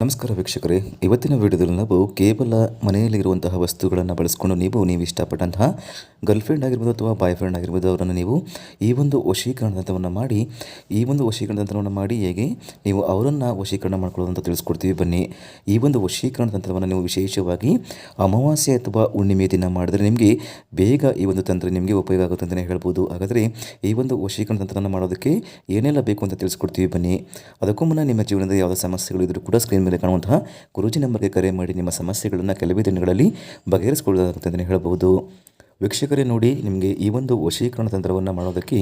ನಮಸ್ಕಾರ ವೀಕ್ಷಕರೇ. ಇವತ್ತಿನ ವಿಡಿಯೋದಲ್ಲಿ ನಾವು ಕೇವಲ ಮನೆಯಲ್ಲಿರುವಂತಹ ವಸ್ತುಗಳನ್ನು ಬಳಸ್ಕೊಂಡು ನೀವು ನೀವು ಇಷ್ಟಪಟ್ಟಂತಹ ಗರ್ಲ್ಫ್ರೆಂಡ್ ಆಗಿರ್ಬೋದು ಅಥವಾ ಬಾಯ್ ಫ್ರೆಂಡ್ ಆಗಿರ್ಬೋದು ಅವರನ್ನು ನೀವು ಈ ಒಂದು ವಶೀಕರಣ ತಂತ್ರವನ್ನು ಮಾಡಿ, ಈ ಒಂದು ವಶೀಕರಣ ತಂತ್ರವನ್ನು ಮಾಡಿ ಹೇಗೆ ನೀವು ಅವರನ್ನು ವಶೀಕರಣ ಮಾಡ್ಕೊಳ್ಳೋದು ಅಂತ ತಿಳಿಸ್ಕೊಡ್ತೀವಿ. ಬನ್ನಿ, ಈ ಒಂದು ವಶೀಕರಣ ತಂತ್ರವನ್ನು ನೀವು ವಿಶೇಷವಾಗಿ ಅಮಾವಾಸ್ಯೆ ಅಥವಾ ಹುಣ್ಣಿಮೆ ದಿನ ಮಾಡಿದ್ರೆ ನಿಮಗೆ ಬೇಗ ಈ ಒಂದು ತಂತ್ರ ನಿಮಗೆ ಉಪಯೋಗ ಆಗುತ್ತೆ ಅಂತಲೇ ಹೇಳ್ಬೋದು. ಹಾಗಾದರೆ ಈ ಒಂದು ವಶೀಕರಣ ತಂತ್ರವನ್ನು ಮಾಡೋದಕ್ಕೆ ಏನೆಲ್ಲ ಬೇಕು ಅಂತ ತಿಳಿಸ್ಕೊಡ್ತೀವಿ. ಬನ್ನಿ, ಅದಕ್ಕೂ ಮುನ್ನ ನಿಮ್ಮ ಜೀವನದ ಯಾವುದೇ ಸಮಸ್ಯೆಗಳು ಇದ್ದರೂ ಕೂಡ ಸ್ಕ್ರೀನ್ ಮೇಲೆ ಕಾಣುವಂತಹ ಗುರುಜಿ ನಂಬರ್ಗೆ ಕರೆ ಮಾಡಿ ನಿಮ್ಮ ಸಮಸ್ಯೆಗಳನ್ನು ಕೆಲವೇ ದಿನಗಳಲ್ಲಿ ಬಗೆಹರಿಸಿಕೊಳ್ಳೋದಾಗುತ್ತೆ ಅಂತಲೇ ಹೇಳಬಹುದು ವೀಕ್ಷಕರೇ ನೋಡಿ, ನಿಮಗೆ ಈ ಒಂದು ವಶೀಕರಣ ತಂತ್ರವನ್ನು ಮಾಡೋದಕ್ಕೆ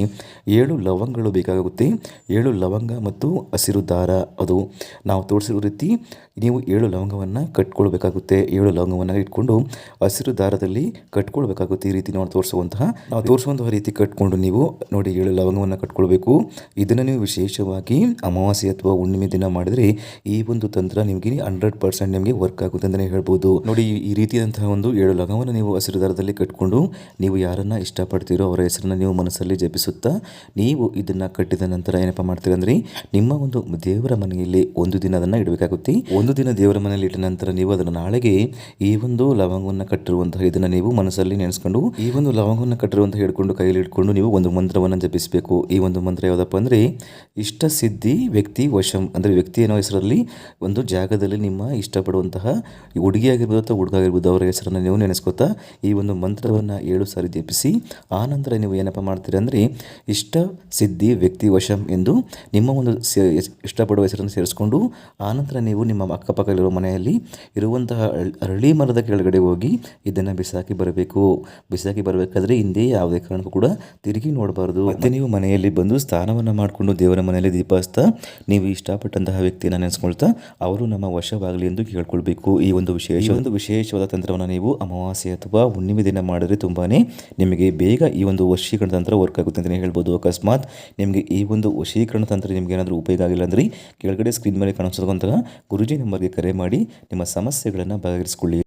ಏಳು ಲವಂಗಗಳು ಬೇಕಾಗುತ್ತೆ. ಏಳು ಲವಂಗ ಮತ್ತು ಹಸಿರು ದಾರ ಅದು. ನಾವು ತೋರಿಸಿರೋ ರೀತಿ ನೀವು ಏಳು ಲವಂಗವನ್ನು ಕಟ್ಕೊಳ್ಬೇಕಾಗುತ್ತೆ. ಏಳು ಲವಂಗವನ್ನು ಇಟ್ಕೊಂಡು ಹಸಿರು ದಾರದಲ್ಲಿ ಕಟ್ಕೊಳ್ಬೇಕಾಗುತ್ತೆ ಈ ರೀತಿ ನಾವು ತೋರಿಸುವಂತಹ ನಾವು ತೋರಿಸುವಂತಹ ರೀತಿ ಕಟ್ಕೊಂಡು ನೀವು ನೋಡಿ ಏಳು ಲವಂಗವನ್ನು ಕಟ್ಕೊಳ್ಬೇಕು. ಇದನ್ನು ನೀವು ವಿಶೇಷವಾಗಿ ಅಮಾವಾಸ್ಯೆ ಅಥವಾ ಹುಣ್ಣಿಮೆ ದಿನ ಮಾಡಿದರೆ ಈ ಒಂದು ತಂತ್ರ ನಿಮಗೆ ಹಂಡ್ರೆಡ್ ಪರ್ಸೆಂಟ್ ನಿಮಗೆ ವರ್ಕ್ ಆಗುತ್ತೆ ಅಂತಲೇ ಹೇಳ್ಬೋದು. ನೋಡಿ, ಈ ರೀತಿಯಾದಂತಹ ಒಂದು ಏಳು ಲವಂಗವನ್ನು ನೀವು ಹಸಿರು ದಾರದಲ್ಲಿ ಕಟ್ಕೊಂಡು ನೀವು ಯಾರನ್ನ ಇಷ್ಟಪಡ್ತೀರೋ ಅವರ ಹೆಸರನ್ನ ನೀವು ಮನಸ್ಸಲ್ಲಿ ಜಪಿಸುತ್ತಾ ನೀವು ಇದನ್ನು ಕಟ್ಟಿದ ನಂತರ ಏನಪ್ಪ ಮಾಡ್ತೀರಿ ಅಂದರೆ ನಿಮ್ಮ ಒಂದು ದೇವರ ಮನೆಯಲ್ಲಿ ಒಂದು ದಿನ ಅದನ್ನು ಇಡಬೇಕಾಗುತ್ತೆ. ಒಂದು ದಿನ ದೇವರ ಮನೆಯಲ್ಲಿ ಇಟ್ಟ ನಂತರ ನೀವು ಅದನ್ನು ನಾಳೆಗೆ ಈ ಒಂದು ಲವಂಗವನ್ನು ಕಟ್ಟಿರುವಂತಹ ಇದನ್ನು ನೀವು ಮನಸ್ಸಲ್ಲಿ ನೆನೆಸ್ಕೊಂಡು ಈ ಒಂದು ಲವಂಗವನ್ನು ಕಟ್ಟಿರುವಂತಹ ಹಿಡ್ಕೊಂಡು ಕೈಯಲ್ಲಿ ಇಟ್ಕೊಂಡು ನೀವು ಒಂದು ಮಂತ್ರವನ್ನು ಜಪಿಸಬೇಕು. ಈ ಒಂದು ಮಂತ್ರ ಯಾವುದಪ್ಪ ಅಂದರೆ ಇಷ್ಟ ಸಿದ್ಧಿ ವ್ಯಕ್ತಿ ವಶಂ ಅಂದರೆ ವ್ಯಕ್ತಿ ಅನ್ನೋ ಹೆಸರಲ್ಲಿ ಒಂದು ಜಾಗದಲ್ಲಿ ನಿಮ್ಮ ಇಷ್ಟಪಡುವಂತಹ ಹುಡುಗಿಯಾಗಿರ್ಬೋದು ಅಥವಾ ಹುಡುಗ ಆಗಿರ್ಬೋದು ಅವರ ಹೆಸರನ್ನು ನೀವು ನೆನೆಸ್ಕೊತಾ ಈ ಒಂದು ಮಂತ್ರವನ್ನು ಏಳು ಸಾರಿ ಜಪಿಸಿ ಆನಂತರ ನಂತರ ನೀವು ಏನಪ್ಪ ಮಾಡ್ತೀರಿ ಅಂದರೆ, ಇಷ್ಟ, ಸಿದ್ಧಿ, ವ್ಯಕ್ತಿ, ವಶಂ ಎಂದು ನಿಮ್ಮ ಒಂದು ಇಷ್ಟಪಡುವ ಹೆಸರನ್ನು ಸೇರಿಸ್ಕೊಂಡು ಆನಂತರ ನೀವು ನಿಮ್ಮ ಅಕ್ಕಪಕ್ಕದಲ್ಲಿರುವ ಮನೆಯಲ್ಲಿ ಇರುವಂತಹ ಅರಳ್- ಅರಳಿ ಮರದ ಕೆಳಗಡೆ ಹೋಗಿ ಇದನ್ನು ಬಿಸಾಕಿ ಬರಬೇಕು. ಬಿಸಾಕಿ ಬರಬೇಕಾದ್ರೆ ಹಿಂದೆ ಯಾವುದೇ ಕಾರಣಕ್ಕೂ ಕೂಡ ತಿರುಗಿ ನೋಡಬಾರ್ದು. ಮತ್ತೆ ನೀವು ಮನೆಯಲ್ಲಿ ಬಂದು ಸ್ನಾನವನ್ನು ಮಾಡಿಕೊಂಡು ದೇವರ ಮನೆಯಲ್ಲಿ ದೀಪ ಹಚ್ತಾ ನೀವು ಇಷ್ಟಪಟ್ಟಂತಹ ವ್ಯಕ್ತಿಯನ್ನು ನೆನೆಸ್ಕೊಳ್ತಾ, ಅವರು ನಮ್ಮ ವಶವಾಗಲಿ ಎಂದು ಕೇಳ್ಕೊಳ್ಬೇಕು. ಈ ಒಂದು ವಿಶೇಷ ಒಂದು ವಿಶೇಷವಾದ ತಂತ್ರವನ್ನು ನೀವು ಅಮಾವಾಸ್ಯೆ ಅಥವಾ ಹುಣ್ಣಿಮೆ ದಿನ ಮಾಡಿದ್ರೆ ತುಂಬಾನೇ ನಿಮಗೆ ಬೇಗ ಈ ಒಂದು ವಶೀಕರಣ ತಂತ್ರ ವರ್ಕ್ ಆಗುತ್ತೆ ಅಂತಲೇ ಹೇಳ್ಬೋದು. ಅಕಸ್ಮಾತ್ ನಿಮಗೆ ಈ ಒಂದು ವಶೀಕರಣ ತಂತ್ರ ನಿಮಗೆ ಏನಾದರೂ ಉಪಯೋಗ ಆಗಿಲ್ಲ ಅಂದರೆ ಕೆಳಗಡೆ ಸ್ಕ್ರೀನ್ ಮೇಲೆ ಕಾಣಿಸ್ತಕ್ಕಂತಹ ಗುರುಜಿ ನಂಬರ್ಗೆ ಕರೆ ಮಾಡಿ ನಿಮ್ಮ ಸಮಸ್ಯೆಗಳನ್ನು ಬಗೆಹರಿಸಿಕೊಳ್ಳಿ.